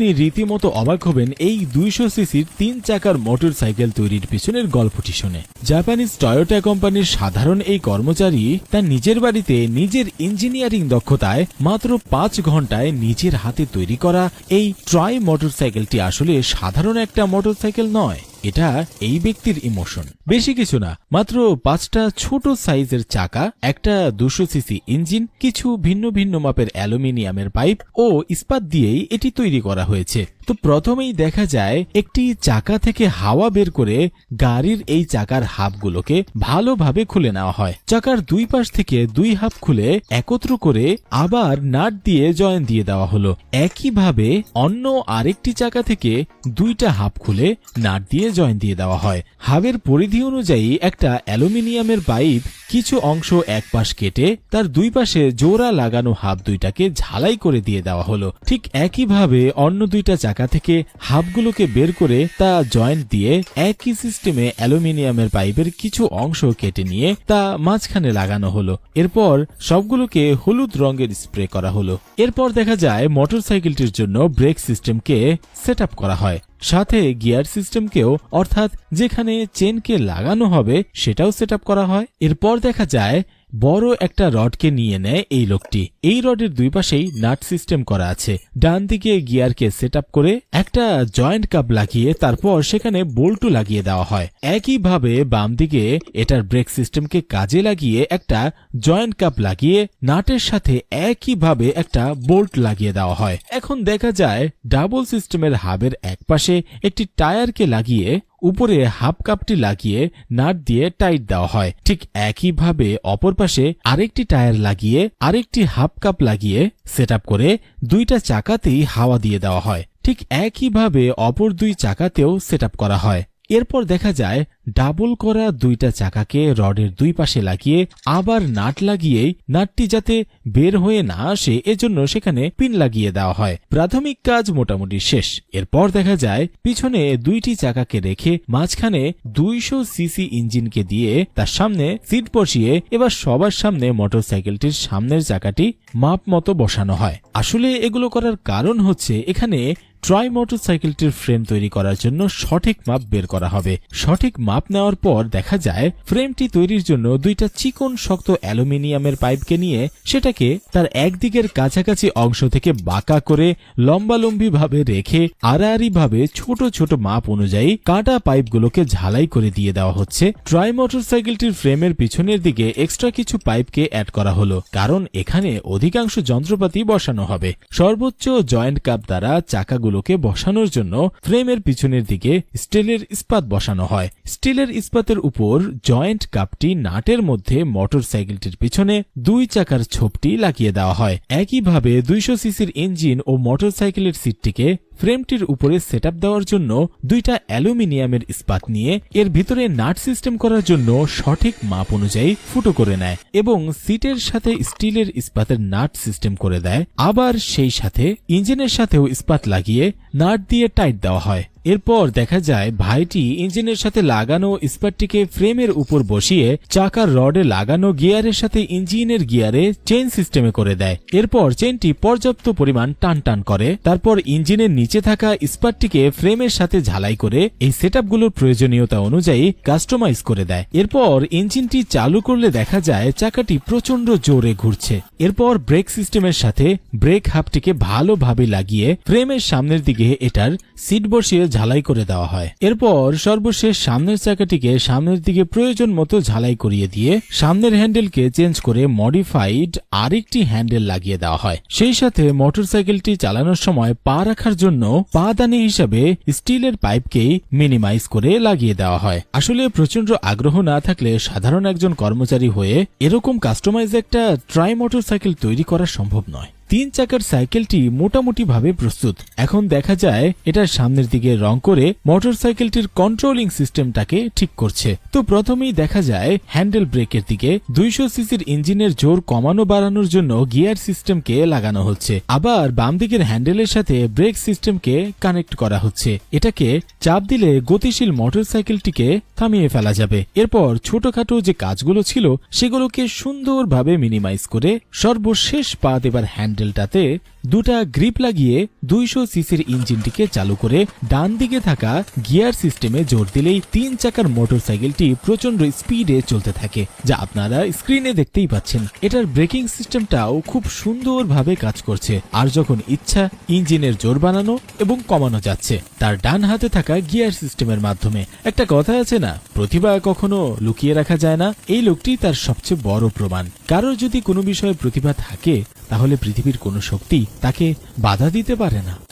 আপনি রীতিমতো অবাক হবেন এই দুইশো সিসির তিন চাকার মোটর সাইকেল তৈরির পিছনের গল্পটি শুনে। জাপানিজ টয়োটা কোম্পানির সাধারণ এই কর্মচারী তার নিজের বাড়িতে নিজের ইঞ্জিনিয়ারিং দক্ষতায় মাত্র পাঁচ ঘন্টায় নিজের হাতে তৈরি করা এই ট্রাই মোটরসাইকেলটি আসলে সাধারণ একটা মোটরসাইকেল নয়। এটা এই ব্যক্তির ইমোশন। বেশি কিছু না, মাত্র পাঁচটা ছোট সাইজের চাকা, একটা দুশো সিসি ইঞ্জিন, কিছু ভিন্ন ভিন্ন মাপের অ্যালুমিনিয়ামের পাইপ ও ইস্পাত দিয়েই এটি তৈরি করা হয়েছে। তো প্রথমেই দেখা যায় একটি চাকা থেকে হাওয়া বের করে গাড়ির এই চাকার হাবগুলোকে ভালোভাবে খুলে নেওয়া হয়। চাকার দুই পাশ থেকে দুই হাফ খুলে একত্র করে আবার নাট দিয়ে জয়েন দিয়ে দেওয়া হলো। একইভাবে অন্য আরেকটি চাকা থেকে দুইটা হাফ খুলে নাট দিয়ে জয়েন দিয়ে দেওয়া হয়। হাবের পরিধি অনুযায়ী একটা অ্যালুমিনিয়ামের পাইপ কিছু অংশ এক পাশ কেটে তার দুই পাশে জোড়া লাগানো হাব দুইটাকে ঝালাই করে দিয়ে দেওয়া হলো। ঠিক একইভাবে অন্য দুইটা চাকা থেকে হাবগুলোকে বের করে তা জয়েন্ট দিয়ে একই সিস্টেমে অ্যালুমিনিয়ামের পাইপের কিছু অংশ কেটে নিয়ে তা মাঝখানে লাগানো হলো। এরপর সবগুলোকে হলুদ রঙের স্প্রে করা হলো। এরপর দেখা যায় মোটরসাইকেলটির জন্য ব্রেক সিস্টেমকে সেট করা হয়। সাথে গিয়ার সিস্টেমকেও, অর্থাৎ যেখানে চেনকে লাগানো হবে সেটাও সেট করা হয়। এরপর দেখা যায় বড় একটা রডকে নিয়ে নেয় এই লোকটি। এই রডের দুই পাশেই নাট সিস্টেম করা আছে। ডান দিকে গিয়ারকে সেট করে একটা জয়েন্ট কাপ লাগিয়ে তারপর সেখানে বোল্টও লাগিয়ে দেওয়া হয়। একইভাবে বাম দিকে এটার ব্রেক সিস্টেমকে কাজে লাগিয়ে একটা জয়েন্ট কাপ লাগিয়ে নাটের সাথে একইভাবে একটা বোল্ট লাগিয়ে দেওয়া হয়। এখন দেখা যায়, ডাবল সিস্টেমের হাবের এক পাশে একটি টায়ারকে লাগিয়ে উপরে হাফ কাপটি লাগিয়ে নাট দিয়ে টাইট দেওয়া হয়। ঠিক একইভাবে অপর পাশে আরেকটি টায়ার লাগিয়ে আরেকটি হাফ কাপ লাগিয়ে সেট করে দুইটা চাকাতেই হাওয়া দিয়ে দেওয়া হয়। ঠিক একইভাবে অপর দুই চাকাতেও সেট করা হয়। এরপর দেখা যায় ডাবল করা দুইটা চাকাকে রডের দুই পাশে লাগিয়ে আবার নাট লাগিয়েই নাটটি যাতে বের হয়ে না আসে, এজন্য সেখানে পিন লাগিয়ে দেওয়া হয়। প্রাথমিক কাজ মোটামুটি শেষ। এরপর দেখা যায়, পিছনে দুইটি চাকাকে রেখে মাঝখানে দুইশো সিসি ইঞ্জিনকে দিয়ে তার সামনে সিট বসিয়ে এবার সবার সামনে মোটরসাইকেলটির সামনের চাকাটি মাপ মতো বসানো হয়। আসলে এগুলো করার কারণ হচ্ছে এখানে ট্রাই মোটরসাইকেলটির ফ্রেম তৈরি করার জন্য সঠিক মাপ বের করা হবে। সঠিক মাপ নেওয়ার পর দেখা যায়, ফ্রেমটি তৈরির জন্য দুইটা চিকন শক্ত অ্যালুমিনিয়ামের পাইপকে নিয়ে সেটাকে তার একদিকের কাছাকাছি অংশ থেকে বাঁকা করে লম্বালম্বি ভাবে রেখে আড়াআড়ি ভাবে ছোট ছোট মাপ অনুযায়ী কাটা পাইপগুলোকে ঝালাই করে দিয়ে দেওয়া হচ্ছে। ট্রাই মোটরসাইকেলটির ফ্রেমের পিছনের দিকে এক্সট্রা কিছু পাইপকে অ্যাড করা হলো, কারণ এখানে অধিকাংশ যন্ত্রপাতি বসানো হবে। সর্বোচ্চ জয়েন্ট কাপ দ্বারা চাকাগুলোকে বসানোর জন্য ফ্রেমের পিছনের দিকে স্টিলের ইস্পাত বসানো হয়। স্টিলের ইস্পাতের উপর জয়েন্ট কাপটি নাটের মধ্যে মোটরসাইকেলটির পিছনে দুই চাকার ছোপটি লাগিয়ে দেওয়া হয়। একইভাবে দুইশো সিসির ইঞ্জিন ও মোটরসাইকেলের সিটটিকে ফ্রেমটির উপরে সেট দেওয়ার জন্য দুইটা অ্যালুমিনিয়ামের ইস্পাত নিয়ে এর ভিতরে নাট সিস্টেম করার জন্য সঠিক মাপ অনুযায়ী ফুটো করে নেয় এবং সিটের সাথে স্টিলের ইস্পাতের নাট সিস্টেম করে দেয়। আবার সেই সাথে ইঞ্জিনের সাথেও ইস্পাত লাগিয়ে নাট দিয়ে টাইট দেওয়া হয়। এরপর দেখা যায় ভাইটি ইঞ্জিনের সাথে লাগানো ইস্পাতটিকে ফ্রেমের উপর বসিয়ে চাকার রডে লাগানো গিয়ারের সাথে ইঞ্জিনের গিয়ারে চেন সিস্টেমে করে দেয়। এরপর চেনটি পর্যাপ্ত পরিমাণ টান টান করে। তারপর ইঞ্জিনের নিচে থাকা ইস্পাতটিকে ফ্রেমের সাথে ঝালাই করে এই সেটআপগুলোর প্রয়োজনীয়তা অনুযায়ী কাস্টমাইজ করে দেয়। এরপর ইঞ্জিনটি চালু করলে দেখা যায় চাকাটি প্রচণ্ড জোরে ঘুরছে। এরপর ব্রেক সিস্টেমের সাথে ব্রেক হাবটিকে ভালোভাবে লাগিয়ে ফ্রেমের সামনের দিকে এটার সিট বসিয়ে ঝালাই করে দেওয়া হয়। এরপর সর্বশেষ সামনের চাকাটিকে সামনের দিকে প্রয়োজন মতো ঝালাই করিয়ে দিয়ে সামনের হ্যান্ডেলকে চেঞ্জ করে মডিফাইড আরেকটি হ্যান্ডেল লাগিয়ে দেওয়া হয়। সেই সাথে মোটরসাইকেলটি চালানোর সময় পা রাখার জন্য পাদানি হিসাবে স্টিলের পাইপকেই মিনিমাইজ করে লাগিয়ে দেওয়া হয়। আসলে প্রচণ্ড আগ্রহ না থাকলে সাধারণ একজন কর্মচারী হয়ে এরকম কাস্টমাইজ একটা ট্রাই মোটরসাইকেল তৈরি করা সম্ভব নয়। তিন চাকার সাইকেলটি মোটামুটি ভাবে প্রস্তুত। এখন দেখা যায়, এটার সামনের দিকে রং করে মোটরসাইকেলটির কন্ট্রোলিং সিস্টেমটাকে ঠিক করছে। তো প্রথমেই দেখা যায়, হ্যান্ডেল ব্রেকের দিকে দুইশো সিসির ইঞ্জিনের জোর কমানো বাড়ানোর জন্য গিয়ার সিস্টেমকে লাগানো হচ্ছে। আবার বাম দিকের হ্যান্ডেলের সাথে ব্রেক সিস্টেমকে কানেক্ট করা হচ্ছে। এটাকে চাপ দিলে গতিশীল মোটরসাইকেলটিকে থামিয়ে ফেলা যাবে। এরপর ছোটখাটো যে কাজগুলো ছিল, সেগুলোকে সুন্দরভাবে মিনিমাইজ করে সর্বশেষ পা দেবার হ্যান্ডেলটাতে দুটা গ্রিপ লাগিয়ে দুইশো সিসির ইঞ্জিনটিকে চালু করে ডান দিকে থাকা গিয়ার সিস্টেমে জোর দিলেই তিন চাকার মোটরসাইকেলটি প্রচণ্ড স্পিডে চলতে থাকে, যা আপনারা স্ক্রিনে দেখতেই পাচ্ছেন। এটার ব্রেকিং সিস্টেমটাও খুব সুন্দরভাবে কাজ করছে, আর যখন ইচ্ছা, ইঞ্জিনের জোর বানানো এবং কমানো যাচ্ছে। তার ডান হাতে থাকা গিয়ার সিস্টেমের মাধ্যমে। একটা কথা আছে না, প্রতিভা কখনো লুকিয়ে রাখা যায় না। এই লোকটি তার সবচেয়ে বড় প্রমাণ। কারোর যদি কোনো বিষয়ে প্রতিভা থাকে, তাহলে পৃথিবীর কোনো শক্তি তাকে বাধা দিতে পারে না।